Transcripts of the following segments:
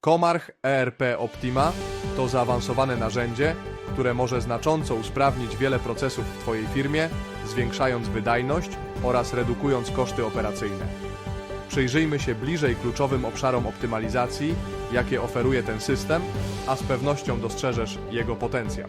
Komarch ERP Optima to zaawansowane narzędzie, które może znacząco usprawnić wiele procesów w Twojej firmie, zwiększając wydajność oraz redukując koszty operacyjne. Przyjrzyjmy się bliżej kluczowym obszarom optymalizacji, jakie oferuje ten system, a z pewnością dostrzeżesz jego potencjał.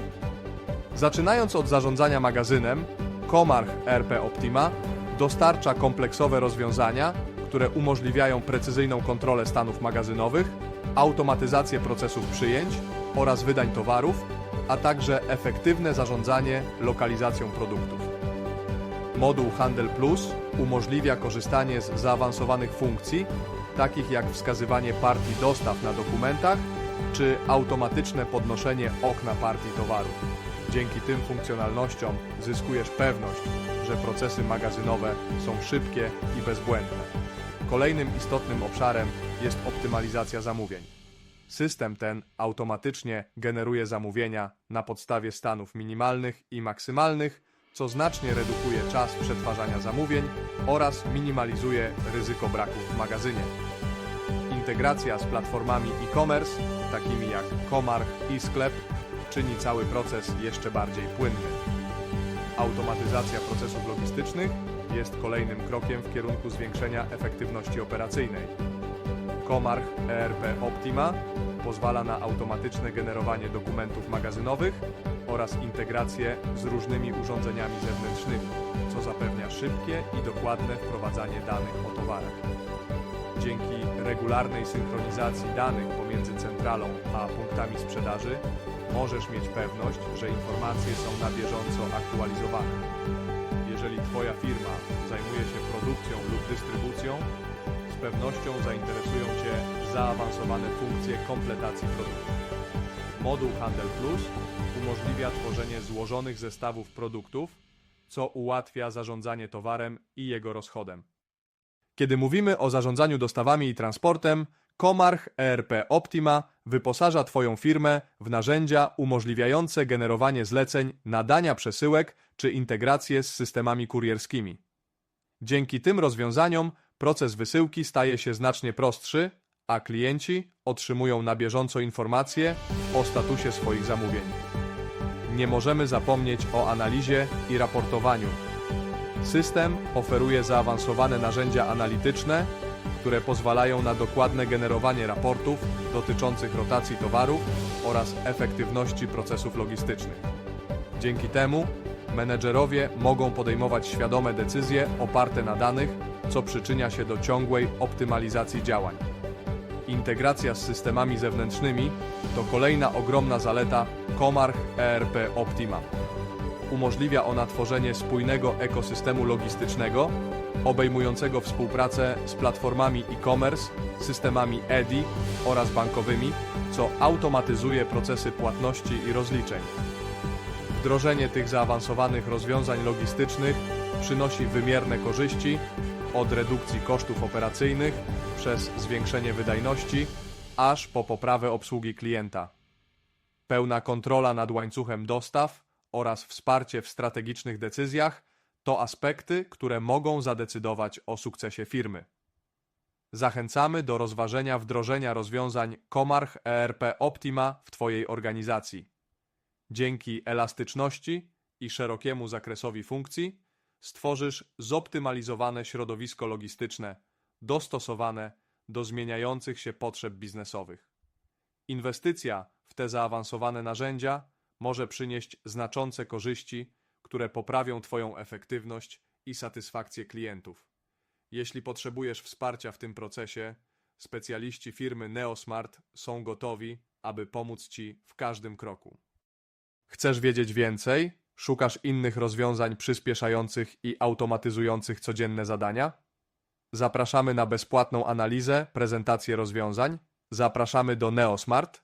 Zaczynając od zarządzania magazynem, Komarch ERP Optima dostarcza kompleksowe rozwiązania, które umożliwiają precyzyjną kontrolę stanów magazynowych, automatyzację procesów przyjęć oraz wydań towarów, a także efektywne zarządzanie lokalizacją produktów. Moduł Handel Plus umożliwia korzystanie z zaawansowanych funkcji, takich jak wskazywanie partii dostaw na dokumentach czy automatyczne podnoszenie okna partii towarów. Dzięki tym funkcjonalnościom zyskujesz pewność, że procesy magazynowe są szybkie i bezbłędne. Kolejnym istotnym obszarem jest optymalizacja zamówień. System ten automatycznie generuje zamówienia na podstawie stanów minimalnych i maksymalnych, co znacznie redukuje czas przetwarzania zamówień oraz minimalizuje ryzyko braków w magazynie. Integracja z platformami e-commerce, takimi jak Komarch i Sklep, czyni cały proces jeszcze bardziej płynny. Automatyzacja procesów logistycznych jest kolejnym krokiem w kierunku zwiększenia efektywności operacyjnej. Komarch ERP Optima pozwala na automatyczne generowanie dokumentów magazynowych oraz integrację z różnymi urządzeniami zewnętrznymi, co zapewnia szybkie i dokładne wprowadzanie danych o towarach. Dzięki regularnej synchronizacji danych pomiędzy centralą a punktami sprzedaży możesz mieć pewność, że informacje są na bieżąco aktualizowane. Jeżeli Twoja firma zajmuje się produkcją lub dystrybucją, z pewnością zainteresują Cię zaawansowane funkcje kompletacji produktów. Moduł Handel Plus umożliwia tworzenie złożonych zestawów produktów, co ułatwia zarządzanie towarem i jego rozchodem. Kiedy mówimy o zarządzaniu dostawami i transportem, Komarch ERP Optima wyposaża Twoją firmę w narzędzia umożliwiające generowanie zleceń, nadania przesyłek czy integrację z systemami kurierskimi. Dzięki tym rozwiązaniom proces wysyłki staje się znacznie prostszy, a klienci otrzymują na bieżąco informacje o statusie swoich zamówień. Nie możemy zapomnieć o analizie i raportowaniu. System oferuje zaawansowane narzędzia analityczne, które pozwalają na dokładne generowanie raportów dotyczących rotacji towarów oraz efektywności procesów logistycznych. Dzięki temu menedżerowie mogą podejmować świadome decyzje oparte na danych, co przyczynia się do ciągłej optymalizacji działań. Integracja z systemami zewnętrznymi to kolejna ogromna zaleta Komarch ERP Optima. Umożliwia ona tworzenie spójnego ekosystemu logistycznego, obejmującego współpracę z platformami e-commerce, systemami EDI oraz bankowymi, co automatyzuje procesy płatności i rozliczeń. Wdrożenie tych zaawansowanych rozwiązań logistycznych przynosi wymierne korzyści od redukcji kosztów operacyjnych przez zwiększenie wydajności, aż po poprawę obsługi klienta. Pełna kontrola nad łańcuchem dostaw oraz wsparcie w strategicznych decyzjach to aspekty, które mogą zadecydować o sukcesie firmy. Zachęcamy do rozważenia wdrożenia rozwiązań Komarch ERP Optima w Twojej organizacji. Dzięki elastyczności i szerokiemu zakresowi funkcji stworzysz zoptymalizowane środowisko logistyczne, dostosowane do zmieniających się potrzeb biznesowych. Inwestycja w te zaawansowane narzędzia może przynieść znaczące korzyści, które poprawią Twoją efektywność i satysfakcję klientów. Jeśli potrzebujesz wsparcia w tym procesie, specjaliści firmy Neosmart są gotowi, aby pomóc Ci w każdym kroku. Chcesz wiedzieć więcej? Szukasz innych rozwiązań przyspieszających i automatyzujących codzienne zadania? Zapraszamy na bezpłatną analizę, prezentację rozwiązań. Zapraszamy do Neosmart